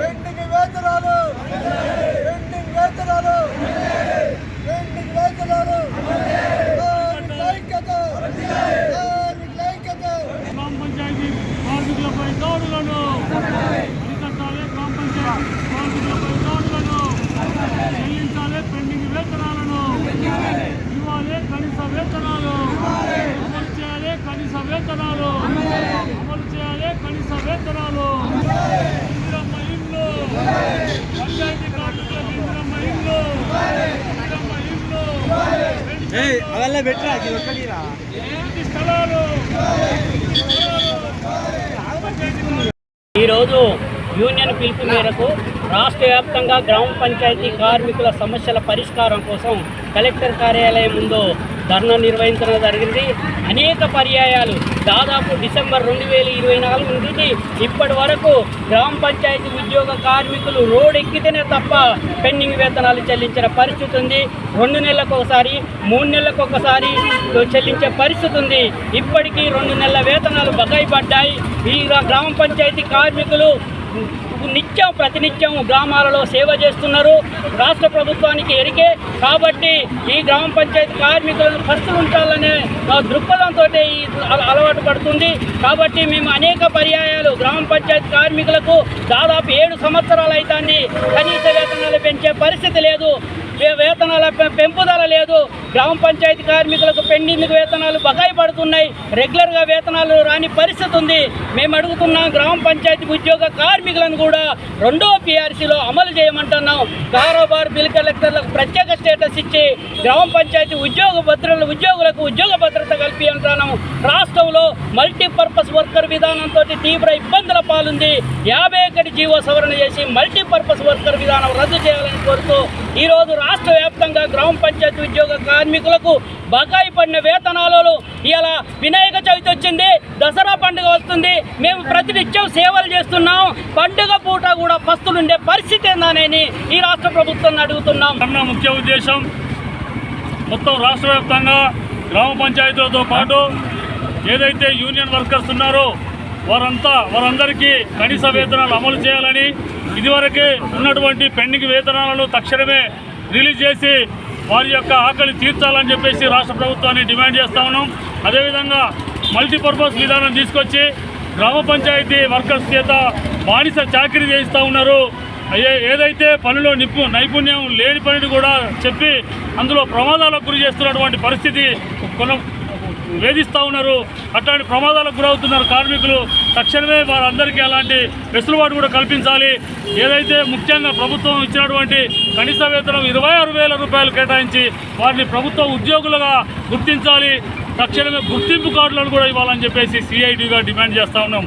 Pending వేతనాలు pending వేతనాలు pending వేతనాలు గ్రామ పంచాయతీ కార్మికులపై దాడులను అరికట్టాలి గ్రామ పంచాయతీ కార్మికులపై దాడులు వేతనాలు అమలు చేయాలి కనీస వేతనాలు. ఇందిరమ్మ ఇల్లు. పంచాయతీ ఇందిరమ్మ ఇల్లు. ఇందిరమ్మ ఇల్లు. స్థలాలు. ఈరోజు యూనియన్ పిలుపు మేరకు రాష్ట్ర వ్యాప్తంగా గ్రామ పంచాయతీ కార్మికుల సమస్యల పరిష్కారం కోసం కలెక్టర్ కార్యాలయం ముందు ధర్నా నిర్వహించడం జరిగింది. అనేక పర్యాయాలు. దాదాపు డిసెంబర్ రెండు వేల ఇరవై నాలుగు నుండి ఇప్పటి వరకు గ్రామ పంచాయతీ ఉద్యోగ కార్మికులు రోడ్ ఎక్కితేనే తప్ప పెండింగ్ వేతనాలు చెల్లించిన పరిస్థితి ఉంది. రెండు నెలలకు ఒకసారి మూడు నెలలకు ఒకసారి చెల్లించే పరిస్థితి ఉంది. ఇప్పటికీ రెండు నెలల వేతనాలు బకాయి పడ్డాయి. ఈ గ్రామ పంచాయతీ కార్మికులు నిత్యం ప్రతినిత్యం గ్రామాలలో సేవ చేస్తున్నారు. రాష్ట్ర ప్రభుత్వానికి ఎరికే. కాబట్టి ఈ గ్రామ పంచాయతీ కార్మికులను ఫస్ట్ ఉంచాలనే ఆ, దృక్పథంతో ఈ అలవాటు పడుతుంది. కాబట్టి మేము అనేక పర్యాయాలు గ్రామ పంచాయతీ కార్మికులకు దాదాపు ఏడు సంవత్సరాలు అవుతుంది కనీస వేతనాలు పెంచే పరిస్థితి లేదు. వేతనాల పె- పెంపుదల లేదు. గ్రామ పంచాయతీ కార్మికులకు పెండింగ్ వేతనాలు బకాయి పడుతున్నాయి. రెగ్యులర్గా వేతనాలు రాని పరిస్థితి ఉంది. మేము అడుగుతున్నాం గ్రామ పంచాయతీ ఉద్యోగ కార్మికులను కూడా రెండో పీఆర్సీలో అమలు చేయమంటున్నాం. కారోబార్ బిల్ కలెక్టర్లకు ప్రత్యేక స్టేటస్ ఇచ్చి గ్రామ పంచాయతీ ఉద్యోగ భద్రతలు ఉద్యోగులకు ఉద్యోగ భద్రత కల్పి అంటున్నాము రాష్ట్రంలో మల్టీపర్పస్ వర్కర్ విధానంతో తీవ్ర ఇబ్బందుల పాలుంది. యాభై ఒకటి జీవో సవరణ చేసి మల్టీపర్పస్ వర్కర్ విధానం రద్దు చేయాలని కోరుతూ ఈరోజు రాష్ట్ర వ్యాప్తంగా గ్రామ పంచాయతీ ఉద్యోగ కార్మికులకు బకాయి పడిన వేతనాలలో ఇలా వినాయక చవితి వచ్చింది దసరా పండుగ వస్తుంది. మేము ప్రతినిత్యం సేవలు చేస్తున్నాం. పండుగ పూట కూడా పస్తులుండే పరిస్థితి ఏందానని ఈ రాష్ట్ర ప్రభుత్వాన్ని అడుగుతున్నాం. ధర్నా ముఖ్య ఉద్దేశం మొత్తం రాష్ట్ర వ్యాప్తంగా గ్రామ పంచాయతీలతో పాటు ఏదైతే యూనియన్ వర్కర్స్ ఉన్నారో వారంతా వారందరికీ కనీస వేతనాలు అమలు చేయాలని ఇదివరకే ఉన్నటువంటి పెండింగ్ వేతనాలను తక్షణమే రిలీజ్ చేసి వారి యొక్క ఆకలి తీర్చాలని చెప్పేసి రాష్ట్ర ప్రభుత్వాన్ని డిమాండ్ చేస్తా ఉన్నాం. అదేవిధంగా మల్టీపర్పస్ విధానం తీసుకొచ్చి గ్రామ పంచాయతీ వర్కర్స్ చేత బానిస చాకరీ చేయిస్తూ ఉన్నారు. ఏదైతే పనిలో నిపు నైపుణ్యం లేని పనిని కూడా చెప్పి అందులో ప్రమాదాలకు గురి చేస్తున్నటువంటి పరిస్థితి కొన వేధిస్తూ ఉన్నారు. అట్లాంటి ప్రమాదాలకు గురవుతున్నారు కార్మికులు. తక్షణమే వారందరికీ అలాంటి వెసులుబాటు కూడా కల్పించాలి. ఏదైతే ముఖ్యంగా ప్రభుత్వం ఇచ్చినటువంటి కనీస వేతనం ఇరవై ఆరు వేల రూపాయలు కేటాయించి వారిని ప్రభుత్వ ఉద్యోగులుగా గుర్తించాలి. తక్షణమే గుర్తింపు కార్డులను కూడా ఇవ్వాలని చెప్పేసి సిఐడిగా డిమాండ్ చేస్తూ ఉన్నాం.